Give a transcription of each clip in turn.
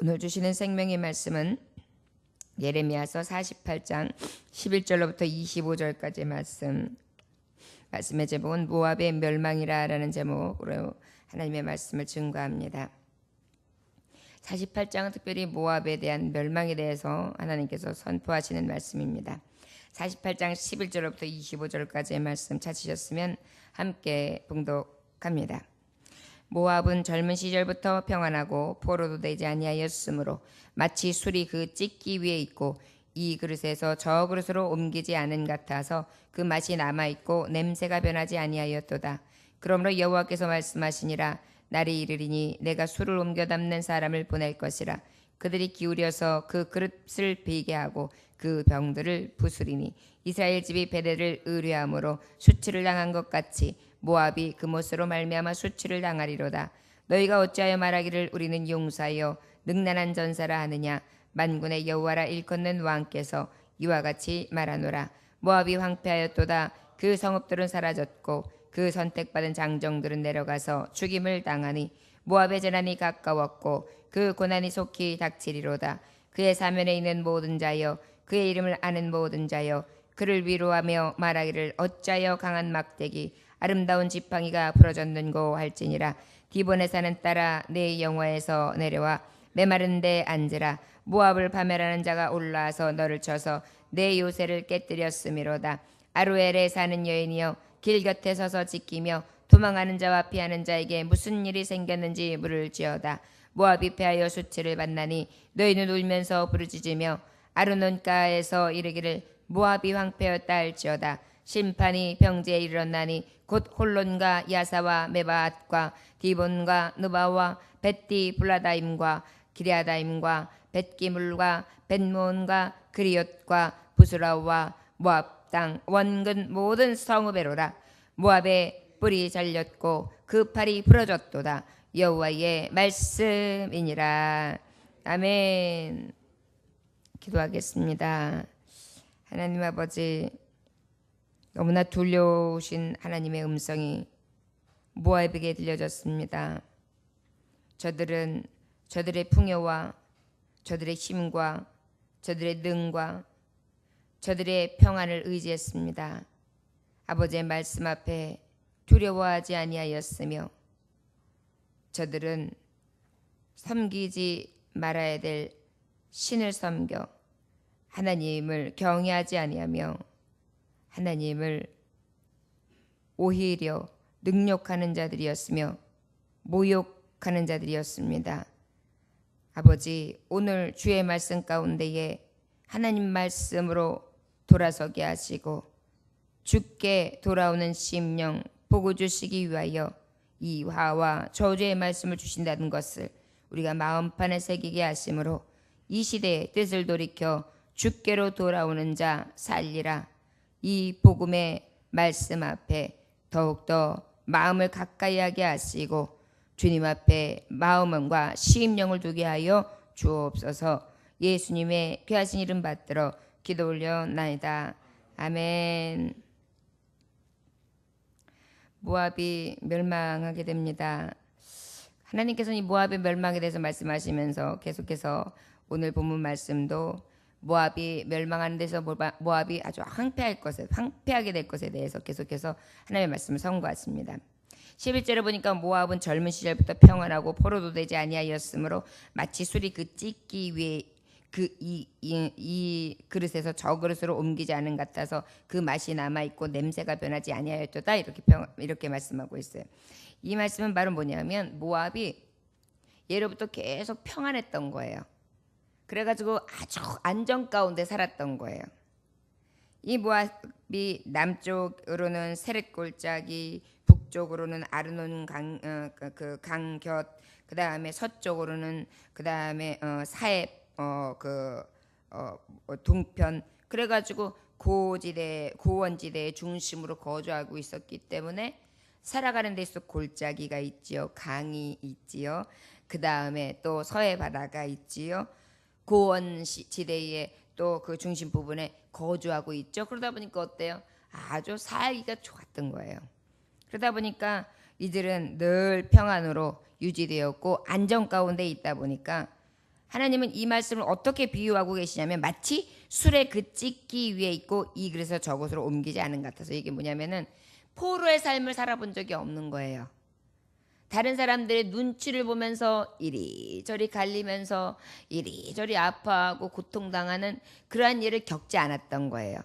오늘 주시는 생명의 말씀은 예레미야서 48장 11절로부터 25절까지 말씀. 말씀의 제목은 모압의 멸망이라라는 제목으로 하나님의 말씀을 증거합니다. 48장은 특별히 모압에 대한 멸망에 대해서 하나님께서 선포하시는 말씀입니다. 48장 11절로부터 25절까지의 말씀 찾으셨으면 함께 봉독합니다. 모압은 젊은 시절부터 평안하고 포로도 되지 아니하였으므로 마치 술이 그 찢기 위에 있고 이 그릇에서 저 그릇으로 옮기지 않은 같아서 그 맛이 남아 있고 냄새가 변하지 아니하였도다. 그러므로 여호와께서 말씀하시니라 날이 이르리니 내가 술을 옮겨 담는 사람을 보낼 것이라 그들이 기울여서 그 그릇을 비게 하고 그 병들을 부수리니 이스라엘 집이 베레를 의뢰함으로 수치를 당한 것 같이 모압이 그 못으로 말미암아 수치를 당하리로다. 너희가 어찌하여 말하기를 우리는 용사여 능란한 전사라 하느냐? 만군의 여호와라 일컫는 왕께서 이와 같이 말하노라. 모압이 황폐하였도다. 그 성읍들은 사라졌고 그 선택받은 장정들은 내려가서 죽임을 당하니 모압의 재난이 가까웠고 그 고난이 속히 닥치리로다. 그의 사면에 있는 모든 자여 그의 이름을 아는 모든 자여 그를 위로하며 말하기를 어찌하여 강한 막대기 아름다운 지팡이가 부러졌는고 할지니라. 디본의 산은 따라 내 영화에서 내려와 메마른 데 앉으라. 모압을 파멸하는 자가 올라와서 너를 쳐서 내 요새를 깨뜨렸음이로다. 아루엘에 사는 여인이여 길 곁에 서서 지키며 도망하는 자와 피하는 자에게 무슨 일이 생겼는지 물을지어다. 모압이 패하여 수치를 받나니 너희는 울면서 부르짖으며 아르논가에서 이르기를 모압이 황폐였다 할지어다 심판이 병지에 이르렀나니 곧 홀론과 야사와 메바앗과 디본과 느바와 벳디 블라다임과 기리아다임과 벳기물과 벳몬과 그리옷과 부스라와 모압 땅 원근 모든 성읍에로라. 모압의 뿔이 잘렸고 그 팔이 부러졌도다. 여호와의 말씀이니라. 아멘. 기도하겠습니다. 하나님 아버지 너무나 두려우신 하나님의 음성이 모압에게 들려졌습니다. 저들은 저들의 풍요와 저들의 힘과 저들의 능과 저들의 평안을 의지했습니다. 아버지의 말씀 앞에 두려워하지 아니하였으며 저들은 섬기지 말아야 될 신을 섬겨 하나님을 경외하지 아니하며 하나님을 오히려 능욕하는 자들이었으며 모욕하는 자들이었습니다. 아버지, 오늘 주의 말씀 가운데에 하나님 말씀으로 돌아서게 하시고 죽게 돌아오는 심령 보고 주시기 위하여 이 화와 저주의 말씀을 주신다는 것을 우리가 마음판에 새기게 하심으로 이 시대의 뜻을 돌이켜 죽게로 돌아오는 자 살리라 이 복음의 말씀 앞에 더욱더 마음을 가까이 하게 하시고 주님 앞에 마음과 시임령을 두게 하여 주옵소서 예수님의 귀하신 이름 받들어 기도 올려나이다. 아멘. 모압이 멸망하게 됩니다. 하나님께서는 이 모압의 멸망에 대해서 말씀하시면서 계속해서 오늘 본문 말씀도 모압이 멸망하는 데서 모압이 아주 황폐할 것에 황폐하게 될 것에 대해서 계속해서 하나님의 말씀을 선고하십니다. 11절에 보니까 모압은 젊은 시절부터 평안하고 포로도 되지 아니하였으므로 마치 술이 그 찢기 위해 그이 이, 이 그릇에서 저 그릇으로 옮기지 않은 같아서 그 맛이 남아 있고 냄새가 변하지 아니하였도다 이렇게 평, 이렇게 말씀하고 있어요. 이 말씀은 바로 뭐냐면 모압이 예로부터 계속 평안했던 거예요. 그래가지고 아주 안정 가운데 살았던 거예요. 이 모압이 남쪽으로는 세렛 골짜기, 북쪽으로는 아르논 강, 어, 그, 그 다음에 서쪽으로는 그 다음에 어, 사해 어, 그 어, 뭐 동편. 그래가지고 고지대, 고원지대의 중심으로 거주하고 있었기 때문에 살아가는 데 있어 골짜기가 있지요, 강이 있지요. 그 다음에 또 서해 바다가 있지요. 고원 지대에 또그 중심 부분에 거주하고 있죠. 그러다 보니까 어때요? 아주 살기가 좋았던 거예요. 그러다 보니까 이들은 늘 평안으로 유지되었고 안정 가운데 있다 보니까 하나님은 이 말씀을 어떻게 비유하고 계시냐면 마치 술의 그 찢기 위에 있고 이 그릇을 저곳으로 옮기지 않은 것 같아서 이게 뭐냐면은 포로의 삶을 살아본 적이 없는 거예요. 다른 사람들의 눈치를 보면서 이리저리 갈리면서 이리저리 아파하고 고통당하는 그러한 일을 겪지 않았던 거예요.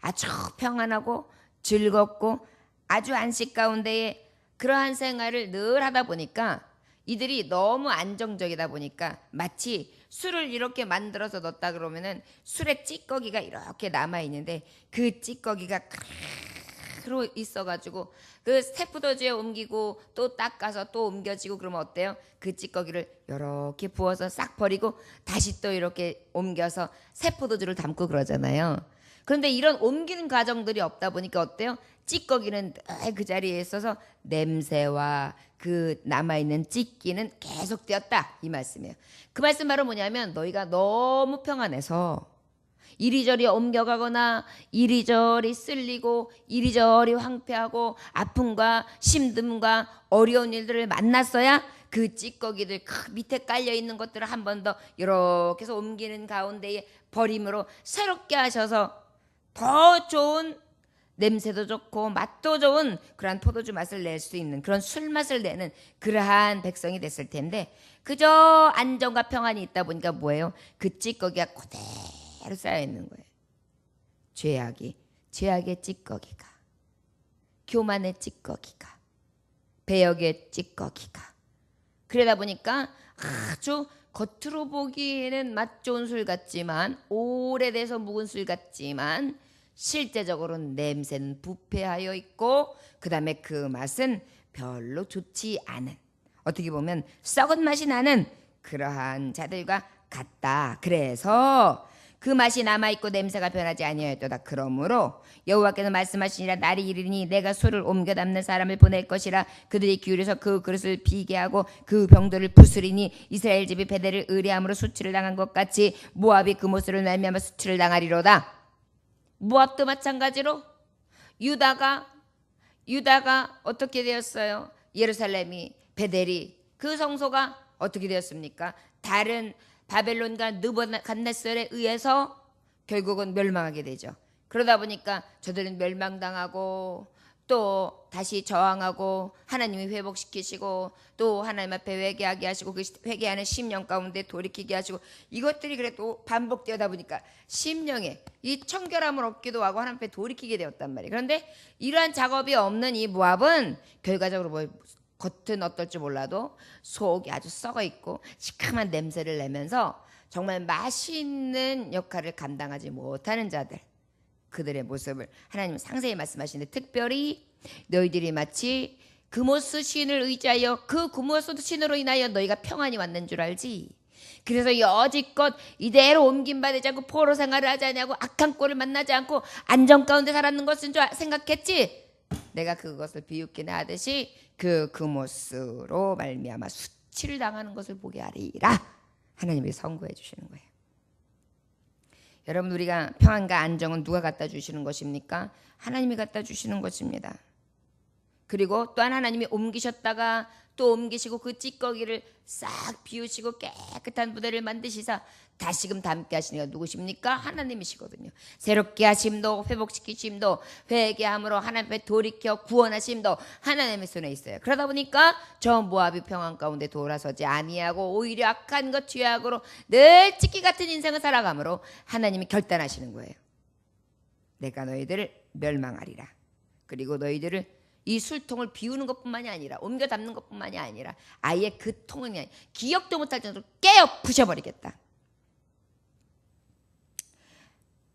아주 평안하고 즐겁고 아주 안식 가운데에 그러한 생활을 늘 하다 보니까 이들이 너무 안정적이다 보니까 마치 술을 이렇게 만들어서 넣었다 그러면은 술의 찌꺼기가 이렇게 남아 있는데 그 찌꺼기가 그로 있어가지고 그 스테프도즈에 옮기고 또 닦아서 또 옮겨지고 그러면 어때요? 그 찌꺼기를 이렇게 부어서 싹 버리고 다시 또 이렇게 옮겨서 세포도주를 담고 그러잖아요. 그런데 이런 옮기는 과정들이 없다 보니까 어때요? 찌꺼기는 늘그 자리에 있어서 냄새와 그 남아있는 찌기는 계속 되었다 이 말씀이에요. 그 말씀 바로 뭐냐면 너희가 너무 평안해서 이리저리 옮겨가거나 이리저리 쓸리고 이리저리 황폐하고 아픔과 힘듦과 어려운 일들을 만났어야 그 찌꺼기들 그 밑에 깔려 있는 것들을 한 번 더 이렇게 해서 옮기는 가운데에 버림으로 새롭게 하셔서 더 좋은 냄새도 좋고 맛도 좋은 그러한 포도주 맛을 낼 수 있는 그런 술 맛을 내는 그러한 백성이 됐을 텐데 그저 안정과 평안이 있다 보니까 뭐예요? 그 찌꺼기가 그대로 쌓여 있는 거예요. 죄악이 죄악의 찌꺼기가 교만의 찌꺼기가 배역의 찌꺼기가 그러다 보니까 아주 겉으로 보기에는 맛 좋은 술 같지만 오래돼서 묵은 술 같지만 실제적으로는 냄새는 부패하여 있고 그 다음에 그 맛은 별로 좋지 않은 어떻게 보면 썩은 맛이 나는 그러한 자들과 같다. 그래서 그 맛이 남아 있고 냄새가 변하지 아니하였도다. 그러므로 여호와께서 말씀하시니라 날이 이르니 내가 술을 옮겨 담는 사람을 보낼 것이라 그들이 기울여서 그 그릇을 비게 하고 그 병들을 부수리니 이스라엘 집이 베델을 의뢰함으로 수치를 당한 것 같이 모압이 그 모습을 말미암아 수치를 당하리로다. 모압도 마찬가지로 유다가 유다가 어떻게 되었어요? 예루살렘이 베델이 그 성소가 어떻게 되었습니까? 다른 바벨론과 느부갓네살에 의해서 결국은 멸망하게 되죠. 그러다 보니까 저들은 멸망당하고 또 다시 저항하고 하나님이 회복시키시고 또 하나님 앞에 회개하게 하시고 그 회개하는 심령 가운데 돌이키게 하시고 이것들이 그래도 반복되다 보니까 심령에 이 청결함을 얻기도 하고 하나님 앞에 돌이키게 되었단 말이에요. 그런데 이러한 작업이 없는 이 모압은 결과적으로 뭐 겉은 어떨지 몰라도 속이 아주 썩어 있고 시큼한 냄새를 내면서 정말 맛있는 역할을 감당하지 못하는 자들 그들의 모습을 하나님 상세히 말씀하시는데 특별히 너희들이 마치 금오스 신을 의지하여 그 금오스 신으로 인하여 너희가 평안이 왔는 줄 알지. 그래서 여지껏 이대로 옮김받지 않고 포로 생활을 하지 않냐고 악한 꼴을 만나지 않고 안정 가운데 살았는 것인 줄 생각했지. 내가 그것을 비웃기나 하듯이 그 금오스로 말미암아 수치를 당하는 것을 보게 하리라. 하나님이 선고해 주시는 거예요. 여러분 우리가 평안과 안정은 누가 갖다 주시는 것입니까? 하나님이 갖다 주시는 것입니다. 그리고 또한 하나님이 옮기셨다가 또 옮기시고 그 찌꺼기를 싹 비우시고 깨끗한 부대를 만드시사 다시금 담게 하시는 게 누구십니까? 하나님이시거든요. 새롭게 하심도 회복시키심도 회개함으로 하나님 앞에 돌이켜 구원하심도 하나님의 손에 있어요. 그러다 보니까 저 모압이 평안 가운데 돌아서지 아니하고 오히려 악한 것 죄악으로 늘 찌끼 같은 인생을 살아가므로 하나님이 결단하시는 거예요. 내가 너희들을 멸망하리라. 그리고 너희들을 이 술통을 비우는 것뿐만이 아니라 옮겨 담는 것뿐만이 아니라 아예 그 통을 그냥 기억도 못할 정도로 깨어 부셔버리겠다.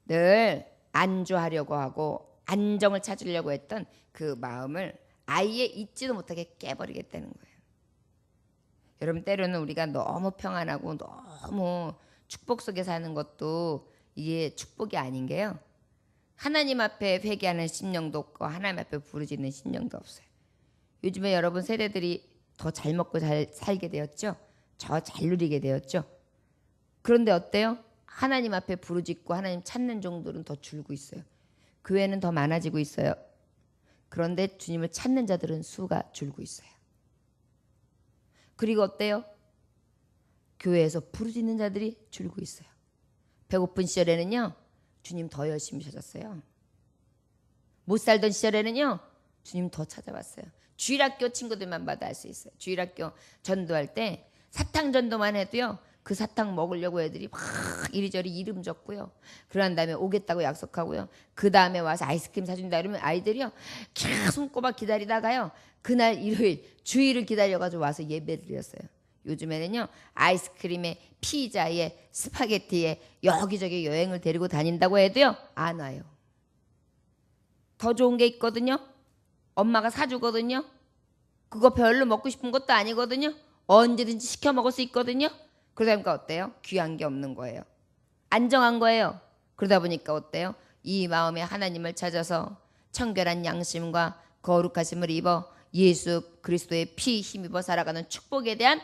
늘 안주하려고 하고 안정을 찾으려고 했던 그 마음을 아예 잊지도 못하게 깨버리겠다는 거예요. 여러분 때로는 우리가 너무 평안하고 너무 축복 속에 사는 것도 이게 축복이 아닌 게요. 하나님 앞에 회개하는 심령도 없고 하나님 앞에 부르짖는 심령도 없어요. 요즘에 여러분 세대들이 더 잘 먹고 잘 살게 되었죠. 저 잘 누리게 되었죠. 그런데 어때요? 하나님 앞에 부르짖고 하나님 찾는 종들은 더 줄고 있어요. 교회는 더 많아지고 있어요. 그런데 주님을 찾는 자들은 수가 줄고 있어요. 그리고 어때요? 교회에서 부르짖는 자들이 줄고 있어요. 배고픈 시절에는요. 주님 더 열심히 찾았어요. 못 살던 시절에는요. 주님 더 찾아봤어요. 주일학교 친구들만 봐도 알 수 있어요. 주일학교 전도할 때 사탕 전도만 해도요. 그 사탕 먹으려고 애들이 막 이리저리 이름 적고요. 그런 다음에 오겠다고 약속하고요. 그 다음에 와서 아이스크림 사준다 이러면 아이들이요. 계속 손꼽아 기다리다가요. 그날 일요일 주일을 기다려가지고 와서 예배 드렸어요. 요즘에는요. 아이스크림에 피자에 스파게티에 여기저기 여행을 데리고 다닌다고 해도요. 안 와요. 더 좋은 게 있거든요. 엄마가 사주거든요. 그거 별로 먹고 싶은 것도 아니거든요. 언제든지 시켜 먹을 수 있거든요. 그러다 보니까 어때요? 귀한 게 없는 거예요. 안정한 거예요. 그러다 보니까 어때요? 이 마음에 하나님을 찾아서 청결한 양심과 거룩하심을 입어 예수 그리스도의 피 힘입어 살아가는 축복에 대한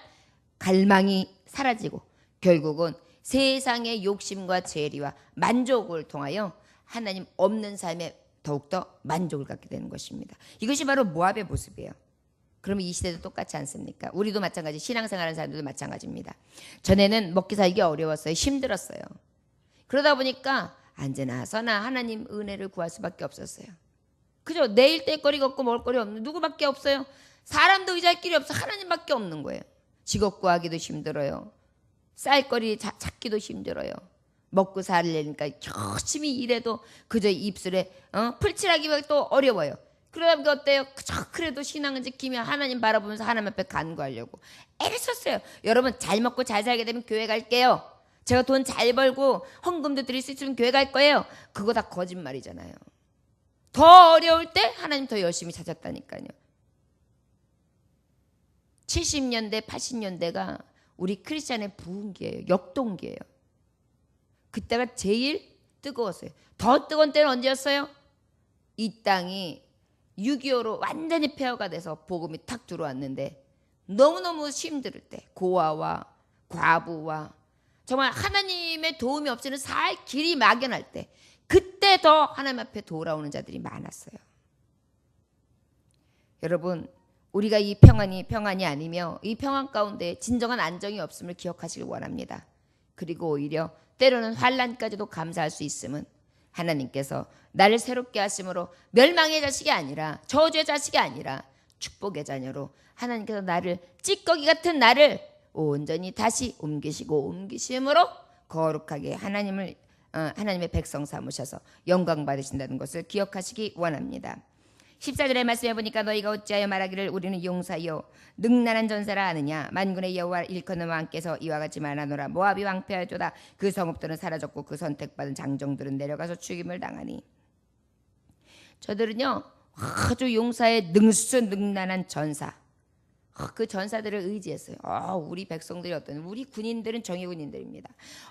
갈망이 사라지고 결국은 세상의 욕심과 재리와 만족을 통하여 하나님 없는 삶에 더욱더 만족을 갖게 되는 것입니다. 이것이 바로 모압의 모습이에요. 그러면 이 시대도 똑같지 않습니까? 우리도 마찬가지, 신앙생활하는 사람들도 마찬가지입니다. 전에는 먹기 살기 어려웠어요. 힘들었어요. 그러다 보니까 언제나 서나 하나님 은혜를 구할 수밖에 없었어요. 그죠? 내일 뗄거리가 없고 먹을 거리 없는 누구밖에 없어요. 사람도 의지할 길이 없어 하나님밖에 없는 거예요. 직업 구하기도 힘들어요. 쌀거리 자- 찾기도 힘들어요. 먹고 살려니까 열심히 일해도 그저 입술에 어? 풀칠하기가 또 어려워요. 그러다 보니까 어때요? 그저 그래도 신앙은 지키며 하나님 바라보면서 하나님 앞에 간구하려고 애를 썼어요. 여러분 잘 먹고 잘 살게 되면 교회 갈게요. 제가 돈 잘 벌고 헌금도 드릴 수 있으면 교회 갈 거예요. 그거 다 거짓말이잖아요. 더 어려울 때 하나님 더 열심히 찾았다니까요. 70년대, 80년대가 우리 크리스찬의 부흥기예요. 역동기예요. 그때가 제일 뜨거웠어요. 더 뜨거운 때는 언제였어요? 이 땅이 6.25로 완전히 폐허가 돼서 복음이 탁 들어왔는데 너무너무 힘들 때 고아와 과부와 정말 하나님의 도움이 없이는 살 길이 막연할 때 그때 더 하나님 앞에 돌아오는 자들이 많았어요. 여러분 우리가 이 평안이 평안이 아니며 이 평안 가운데 진정한 안정이 없음을 기억하시길 원합니다. 그리고 오히려 때로는 환란까지도 감사할 수 있음은 하나님께서 나를 새롭게 하심으로 멸망의 자식이 아니라 저주의 자식이 아니라 축복의 자녀로 하나님께서 나를 찌꺼기 같은 나를 온전히 다시 옮기시고 옮기심으로 거룩하게 하나님을 어, 하나님의 백성 삼으셔서 영광 받으신다는 것을 기억하시기 원합니다. 14절의 말씀해 보니까 너희가 어찌하여 말하기를 우리는 용사요 능란한 전사라 하느냐 만군의 여호와 일컫는 왕께서 이와 같이 말하노라 모압이 왕패하였도다 그 성읍들은 사라졌고 그 선택받은 장정들은 내려가서 죽임을 당하니 저들은요 아주 용사의 능수능란한 전사 아, 그 전사들을 의지했어요. 아, 우리 백성들이 어떤 우리 군인들은 정예 군인들입니다.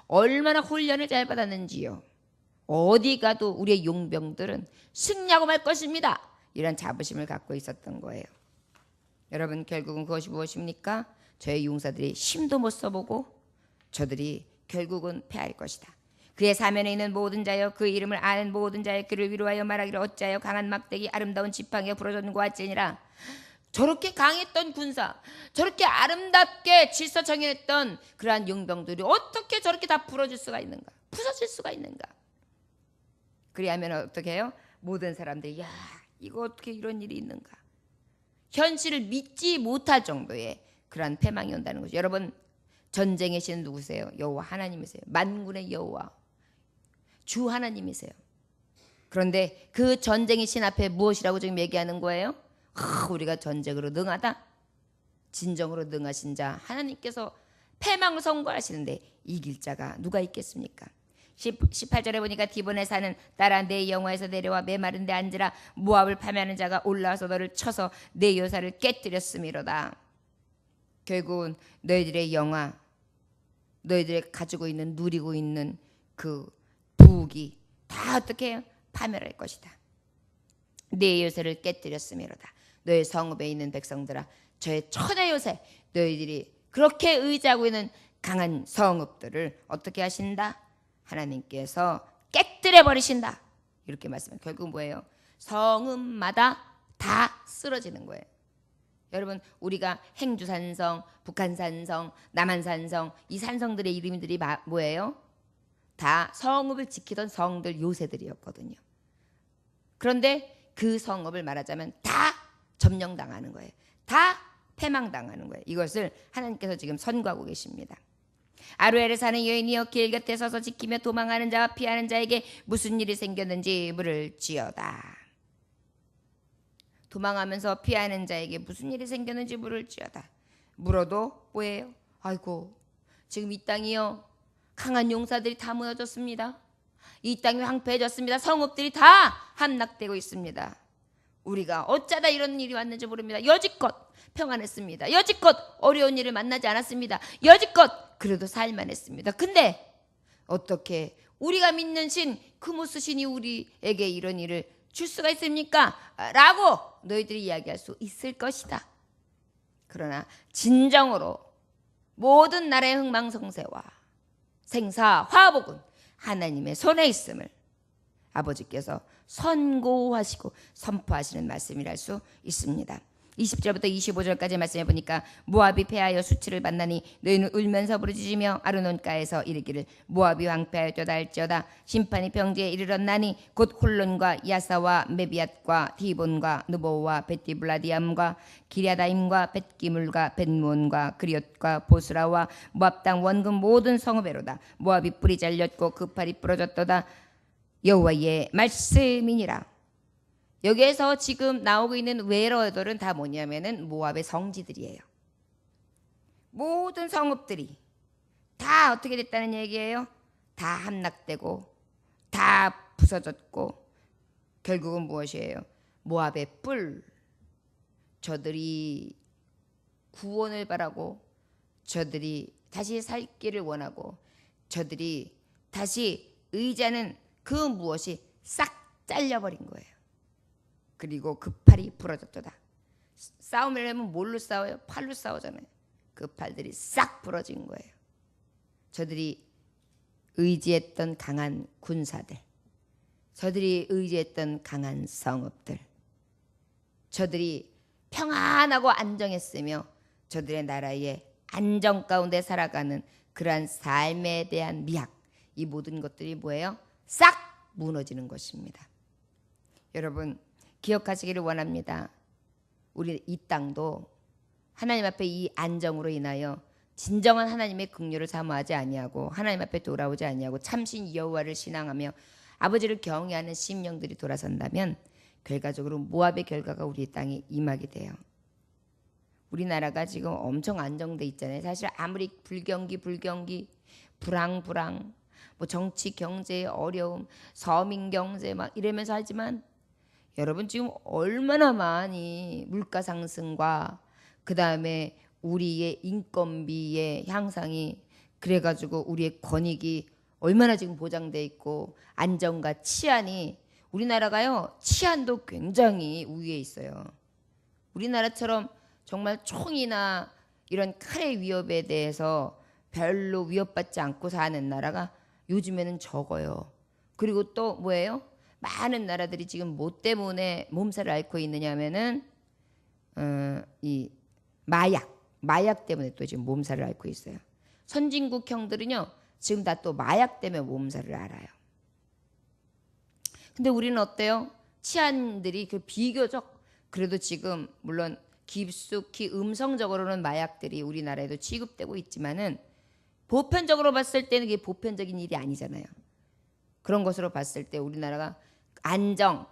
얼마나 훈련을 잘 받았는지요. 어디 가도 우리의 용병들은 승리하고 말 것입니다. 이런 자부심을 갖고 있었던 거예요. 여러분 결국은 그것이 무엇입니까? 저의 용사들이 힘도 못 써보고 저들이 결국은 패할 것이다. 그의 사면에 있는 모든 자여 그 이름을 아는 모든 자여 그를 위로하여 말하기를 어찌하여 강한 막대기 아름다운 지팡이가 부러졌는고 하찌니라 저렇게 강했던 군사 저렇게 아름답게 질서정연했던 그러한 용병들이 어떻게 저렇게 다 부러질 수가 있는가 부서질 수가 있는가 그리하면 어떻게 해요? 모든 사람들이 야 이거 어떻게 이런 일이 있는가 현실을 믿지 못할 정도의 그러한 패망이 온다는 거죠 여러분 전쟁의 신은 누구세요? 여호와 하나님이세요 만군의 여호와 주 하나님이세요 그런데 그 전쟁의 신 앞에 무엇이라고 지금 얘기하는 거예요? 아, 우리가 전쟁으로 능하다. 진정으로 능하신 자 하나님께서 패망을 선고하시는데 이길 자가 누가 있겠습니까? 18절에 보니까 디본에 사는 딸아 내 영화에서 내려와 메마른 데 앉으라 모압을 파멸하는 자가 올라와서 너를 쳐서 내 요사를 깨뜨렸음이로다. 결국은 너희들의 영화 너희들이 가지고 있는 누리고 있는 그 부귀 다 어떻게 해요? 파멸할 것이다. 내 요새를 깨뜨렸음이로다. 너의 성읍에 있는 백성들아 저의 천의 요새 너희들이 그렇게 의지하고 있는 강한 성읍들을 어떻게 하신다? 하나님께서 깨뜨려 버리신다. 이렇게 말씀해. 결국 뭐예요? 성읍마다 다 쓰러지는 거예요. 여러분 우리가 행주산성, 북한산성, 남한산성 이 산성들의 이름들이 마- 뭐예요? 다 성읍을 지키던 성들 요새들이었거든요. 그런데 그 성읍을 말하자면 다 점령당하는 거예요. 다 패망당하는 거예요. 이것을 하나님께서 지금 선고하고 계십니다. 아루엘에 사는 여인이여 길 곁에 서서 지키며 도망하는 자와 피하는 자에게 무슨 일이 생겼는지 물을지어다. 도망하면서 피하는 자에게 무슨 일이 생겼는지 물을지어다. 물어도 뭐예요? 아이고 지금 이 땅이요 강한 용사들이 다 무너졌습니다. 이 땅이 황폐해졌습니다. 성읍들이 다 함락되고 있습니다. 우리가 어쩌다 이런 일이 왔는지 모릅니다. 여지껏 평안했습니다. 여지껏 어려운 일을 만나지 않았습니다. 여지껏 그래도 살만했습니다. 근데 어떻게 우리가 믿는 신 크모스 신이 우리에게 이런 일을 줄 수가 있습니까? 라고 너희들이 이야기할 수 있을 것이다. 그러나 진정으로 모든 나라의 흥망성쇠와 생사 화복은 하나님의 손에 있음을 아버지께서 선고하시고 선포하시는 말씀이랄 수 있습니다. 20절부터 25절까지 말씀해 보니까 모압이 패하여 수치를 만나니 너희는 울면서 부르짖으며 아르논가에서 이르기를 모압이 황폐하였도다 할지어다. 심판이 평지에 이르렀나니 곧 홀론과 야사와 메비앗과 디본과 느보와 베티블라디암과 기랴다임과 벳기물과 벳몬과 그리옷과 보스라와 모압 땅 원금 모든 성읍에로다. 모압이 뿌리 잘렸고 그 팔이 부러졌도다. 여호와의 말씀이니라. 여기에서 지금 나오고 있는 외러들은 다 뭐냐면은 모압의 성지들이에요. 모든 성읍들이 다 어떻게 됐다는 얘기예요? 다 함락되고 다 부서졌고 결국은 무엇이에요? 모압의 뿔. 저들이 구원을 바라고 저들이 다시 살 길을 원하고 저들이 다시 의지하는 그 무엇이 싹 잘려버린 거예요. 그리고 그 팔이 부러졌도다. 싸움을 하면 뭘로 싸워요? 팔로 싸우잖아요. 그 팔들이 싹 부러진 거예요. 저들이 의지했던 강한 군사들, 저들이 의지했던 강한 성읍들, 저들이 평안하고 안정했으며 저들의 나라의 안정 가운데 살아가는 그러한 삶에 대한 미학, 이 모든 것들이 뭐예요? 싹 무너지는 것입니다. 여러분 기억하시기를 원합니다. 우리 이 땅도 하나님 앞에 이 안정으로 인하여 진정한 하나님의 긍휼을 사모하지 아니하고 하나님 앞에 돌아오지 아니하고 참신 여호와를 신앙하며 아버지를 경외하는 심령들이 돌아선다면 결과적으로 모압의 결과가 우리 땅에 임하게 돼요. 우리나라가 지금 엄청 안정돼 있잖아요. 사실 아무리 불경기 불경기 불황 불황 뭐 정치 경제의 어려움 서민 경제 막 이러면서 하지만 여러분 지금 얼마나 많이 물가 상승과 그 다음에 우리의 인건비의 향상이 그래가지고 우리의 권익이 얼마나 지금 보장돼 있고 안정과 치안이 우리나라가요 치안도 굉장히 우위에 있어요. 우리나라처럼 정말 총이나 이런 칼의 위협에 대해서 별로 위협받지 않고 사는 나라가 요즘에는 적어요. 그리고 또 뭐예요? 많은 나라들이 지금 뭐 때문에 몸살을 앓고 있느냐면은 어, 이 마약, 마약 때문에 또 지금 몸살을 앓고 있어요. 선진국 형들은요 지금 다 또 마약 때문에 몸살을 앓아요. 근데 우리는 어때요? 치안들이 그 비교적 그래도 지금 물론 깊숙이 음성적으로는 마약들이 우리나라에도 취급되고 있지만은 보편적으로 봤을 때는 이게 보편적인 일이 아니잖아요. 그런 것으로 봤을 때 우리나라가 안정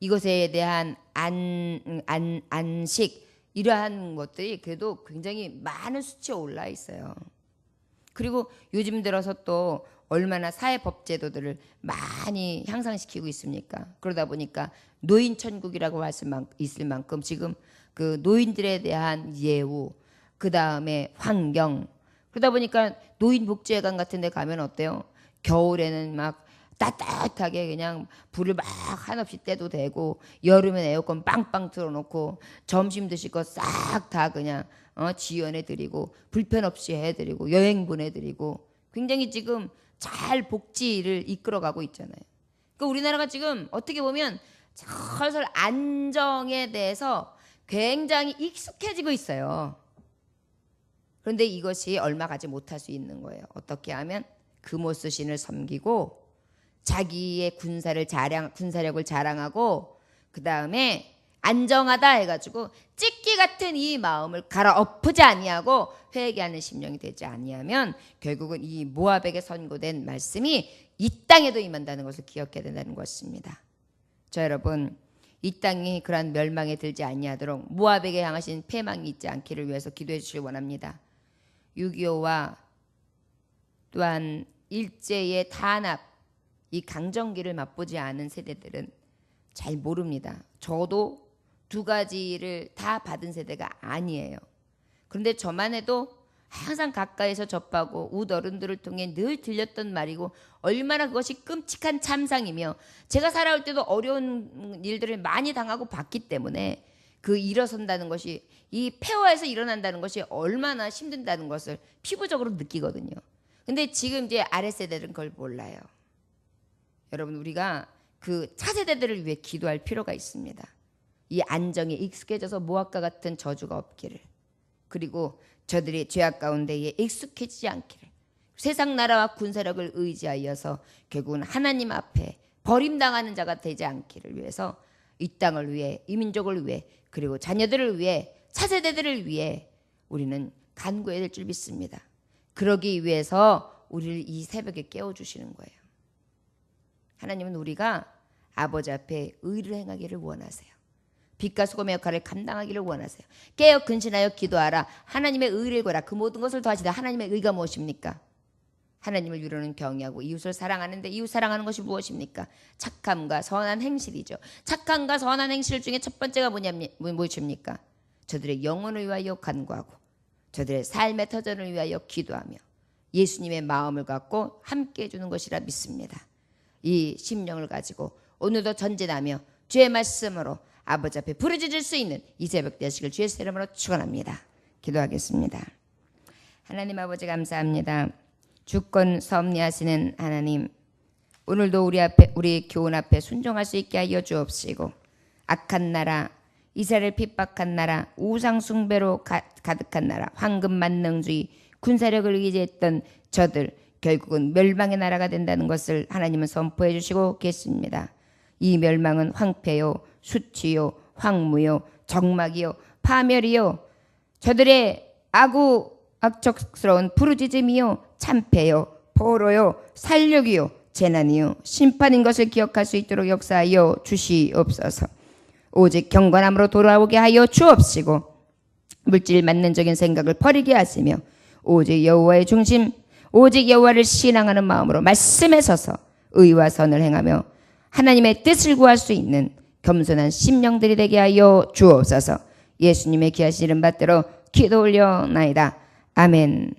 이것에 대한 안, 안, 안식 이러한 것들이 그래도 굉장히 많은 수치에 올라 있어요. 그리고 요즘 들어서 또 얼마나 사회법 제도들을 많이 향상시키고 있습니까? 그러다 보니까 노인 천국이라고 할 수 있을 만큼 지금 그 노인들에 대한 예우, 그 다음에 환경, 그러다 보니까 노인 복지회관 같은 데 가면 어때요? 겨울에는 막 따뜻하게 그냥 불을 막 한없이 떼도 되고 여름엔 에어컨 빵빵 틀어놓고 점심 드실 거 싹 다 그냥 어, 지원해 드리고 불편 없이 해드리고 여행 보내드리고 굉장히 지금 잘 복지를 이끌어가고 있잖아요. 그러니까 우리나라가 지금 어떻게 보면 설설 안정에 대해서 굉장히 익숙해지고 있어요. 그런데 이것이 얼마 가지 못할 수 있는 거예요. 어떻게 하면 금오스 신을 섬기고 자기의 군사를 자랑 군사력을 자랑하고 그 다음에 안정하다 해가지고 찢기 같은 이 마음을 갈아엎지 아니하고 회개하는 심령이 되지 아니하면 결국은 이 모압에게 선고된 말씀이 이 땅에도 임한다는 것을 기억해야 된다는 것입니다. 저 여러분 이 땅이 그러한 멸망에 들지 아니하도록 모압에게 향하신 패망이 있지 않기를 위해서 기도해 주시기 원합니다. 6.25와 또한 일제의 탄압 이 강정기를 맛보지 않은 세대들은 잘 모릅니다. 저도 두 가지를 다 받은 세대가 아니에요. 그런데 저만 해도 항상 가까이서 접하고 웃 어른들을 통해 늘 들렸던 말이고 얼마나 그것이 끔찍한 참상이며 제가 살아올 때도 어려운 일들을 많이 당하고 봤기 때문에 그 일어선다는 것이 이 폐허에서 일어난다는 것이 얼마나 힘든다는 것을 피부적으로 느끼거든요. 근데 지금 이제 아래 세대들은 그걸 몰라요. 여러분 우리가 그 차세대들을 위해 기도할 필요가 있습니다. 이 안정에 익숙해져서 모압과 같은 저주가 없기를 그리고 저들이 죄악 가운데에 익숙해지지 않기를 세상 나라와 군사력을 의지하여서 결국은 하나님 앞에 버림당하는 자가 되지 않기를 위해서 이 땅을 위해 이 민족을 위해 그리고 자녀들을 위해 차세대들을 위해 우리는 간구해야 될 줄 믿습니다. 그러기 위해서 우리를 이 새벽에 깨워 주시는 거예요. 하나님은 우리가 아버지 앞에 의를 행하기를 원하세요. 빛과 소금의 역할을 감당하기를 원하세요. 깨어 근신하여 기도하라. 하나님의 의를 구하라. 그 모든 것을 더하시다. 하나님의 의가 무엇입니까? 하나님을 위로는 경외하고 이웃을 사랑하는데 이웃 사랑하는 것이 무엇입니까? 착함과 선한 행실이죠. 착함과 선한 행실 중에 첫 번째가 뭐냐면 무엇입니까? 저들의 영혼을 위하여 간구하고 저들의 삶의 터전을 위하여 기도하며 예수님의 마음을 갖고 함께 해주는 것이라 믿습니다. 이 심령을 가지고 오늘도 전진하며 주의 말씀으로 아버지 앞에 부르짖을 수 있는 이 새벽 되시길 주의 이름으로 축원합니다. 기도하겠습니다. 하나님 아버지 감사합니다. 주권 섭리하시는 하나님 오늘도 우리 앞에 우리 교훈 앞에 순종할 수 있게 하여 주옵시고 악한 나라 이스라엘 핍박한 나라 우상 숭배로 가, 가득한 나라 황금 만능주의 군사력을 의지했던 저들 결국은 멸망의 나라가 된다는 것을 하나님은 선포해 주시고 계십니다. 이 멸망은 황폐요 수치요 황무요 적막이요 파멸이요 저들의 아구 악적스러운 부르짖음이요 참패요 포로요 살육이요 재난이요 심판인 것을 기억할 수 있도록 역사하여 주시옵소서 오직 경건함으로 돌아오게 하여 주옵시고 물질 만능적인 생각을 버리게 하시며 오직 여호와의 중심 오직 여호와를 신앙하는 마음으로 말씀에 서서 의와 선을 행하며 하나님의 뜻을 구할 수 있는 겸손한 심령들이 되게 하여 주옵소서. 예수님의 이름 받들어 기도 올려나이다. 아멘.